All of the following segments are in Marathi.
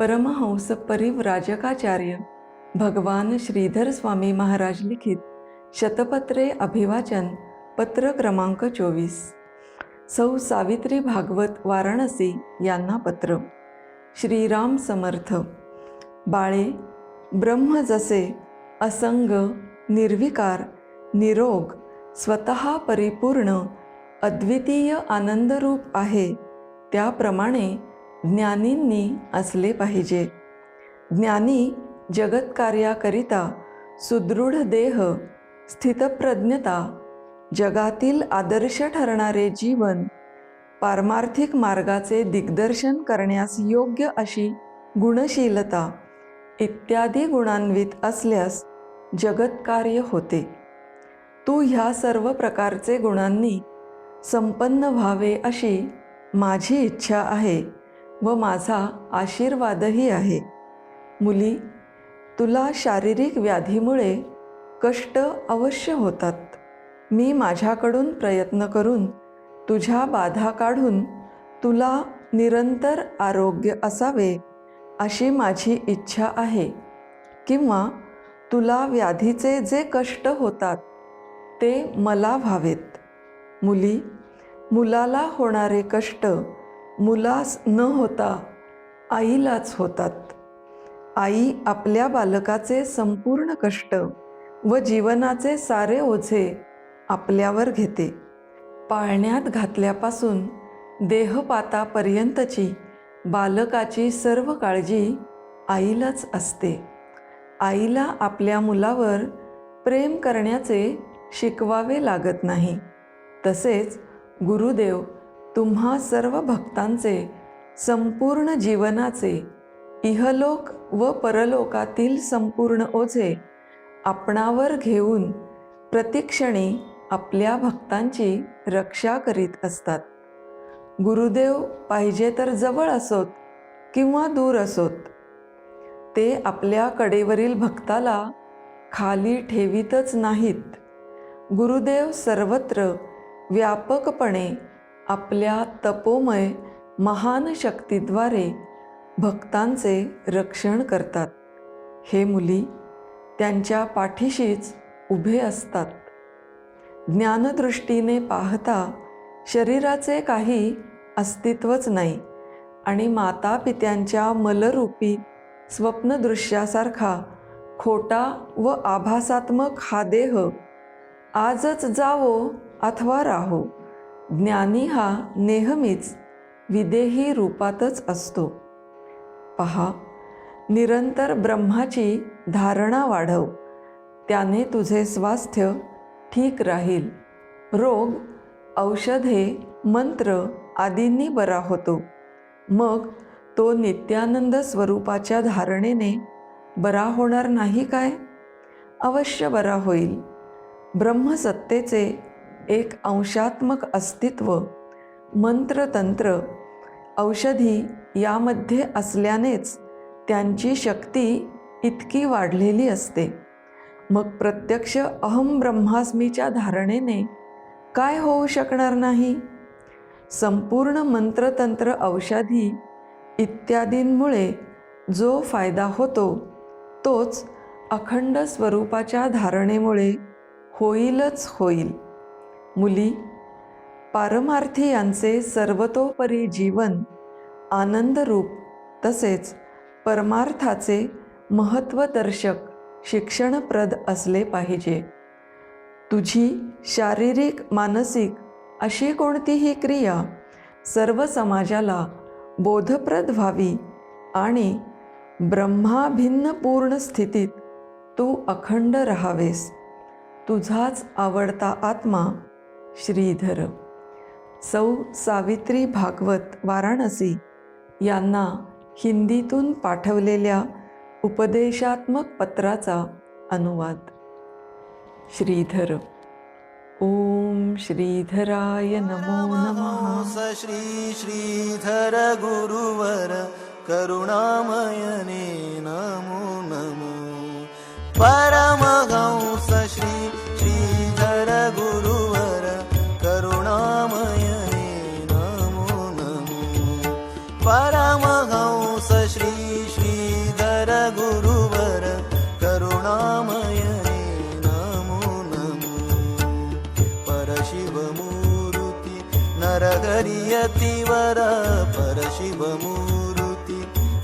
परमहंस परिव्राजकाचार्य भगवान श्रीधर स्वामी महाराज लिखित शतपत्रे अभिवाचन पत्र क्रमांक चोवीस. सौ सावित्री भागवत वाराणसी यांना पत्र. श्रीराम समर्थ. बाळे ब्रह्म जसे असंग निर्विकार निरोग स्वतः परिपूर्ण अद्वितीय आनंदरूप आहे त्याप्रमाणे ज्ञानींनी असले पाहिजे. ज्ञानी जगत्कार्याकरिता सुदृढ देह स्थितप्रज्ञता जगातील आदर्श ठरणारे जीवन पारमार्थिक मार्गाचे दिग्दर्शन करण्यास योग्य अशी गुणशीलता इत्यादी गुणान्वित असल्यास जगत्कार्य होते. तू ह्या सर्व प्रकारचे गुणांनी संपन्न व्हावे अशी माझी इच्छा आहे. व माझा आशीर्वादही आहे. मुली तुला शारीरिक व्याधीमुळे कष्ट अवश्य होतात. मी माझ्याकडून प्रयत्न करून तुझ्या बाधा काढून तुला निरंतर आरोग्य असावे अशी माझी इच्छा आहे. किंवा तुला व्याधीचे जे कष्ट होतात ते मला व्हावेत. मुली मुलाला होणारे कष्ट मुलास न होता आईलाच होतात. आई आपल्या बालकाचे संपूर्ण कष्ट व जीवनाचे सारे ओझे आपल्यावर घेते. पाळण्यात घातल्यापासून देहपातापर्यंतची बालकाची सर्व काळजी आईलाच असते. आईला आपल्या मुलावर प्रेम करण्याचे शिकवावे लागत नाही. तसेच गुरुदेव तुम्हा सर्व भक्तांचे संपूर्ण जीवनाचे इहलोक व परलोकातील संपूर्ण ओझे आपणावर घेऊन प्रतिक्षणी आपल्या भक्तांची रक्षा करीत असतात. गुरुदेव पाहिजे तर जवळ असोत किंवा दूर असोत. ते आपल्या कडेवरील भक्ताला खाली ठेवीतच नाहीत. गुरुदेव सर्वत्र व्यापकपणे आपल्या तपोमय महान शक्तीद्वारे भक्तांचे रक्षण करतात. हे मुली त्यांच्या पाठीशीच उभे असतात. ज्ञानदृष्टीने पाहता शरीराचे काही अस्तित्वच नाही आणि माता पित्यांच्या मलरूपी स्वप्नदृश्यासारखा खोटा व आभासात्मक हा देह आजच जावो अथवा राहो. ज्ञानी हा नेहमीच विदेही रूपातच असतो. पहा निरंतर ब्रह्माची धारणा वाढव. त्याने तुझे स्वास्थ्य ठीक राहील. रोग औषधे मंत्र आदींनी बरा होतो. मग तो नित्यानंद स्वरूपाच्या धारणेने बरा होणार नाही काय? अवश्य बरा होईल. ब्रह्मसत्तेचे एक अंशात्मक अस्तित्व मंत्रतंत्र औषधी यामध्ये असल्यानेच त्यांची शक्ती इतकी वाढलेली असते. मग प्रत्यक्ष अहम ब्रह्मास्मीच्या धारणेने काय होऊ शकणार नाही? संपूर्ण मंत्रतंत्र औषधी इत्यादींमुळे जो फायदा होतो तोच अखंड स्वरूपाच्या धारणेमुळे होईलच होईल. मुली पारमार्थी यांचे सर्वतोपरी जीवन आनंदरूप तसेच परमार्थाचे महत्त्वदर्शक शिक्षणप्रद असले पाहिजे. तुझी शारीरिक मानसिक अशी कोणतीही क्रिया सर्व समाजाला बोधप्रद व्हावी आणि ब्रह्माभिन्न पूर्ण स्थितीत तू अखंड राहावेस. तुझाच आवडता आत्मा श्रीधर. सौ सावित्री भागवत वाराणसी यांना हिंदीतून पाठवलेल्या उपदेशात्मक पत्राचा अनुवाद. श्रीधर. ओम श्रीधराय नमो नमः. स श्री श्रीधर गुरुवर. करुणामयने श्रीधर गुरुवर करुणामयने नमो नमो परशिवमूर्ति नरहरियतिवर परशिवमूर्ति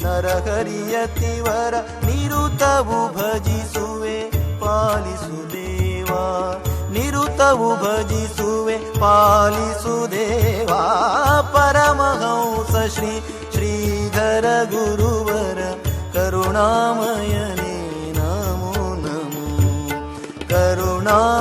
नरहरियतिवर निरुतवु भजिसुवे पालिसुदेवा निरुतवु भजिसुवे पालिसुदेवा परमहंस श्री श्रीधर मयणी नमो नमो। करुणा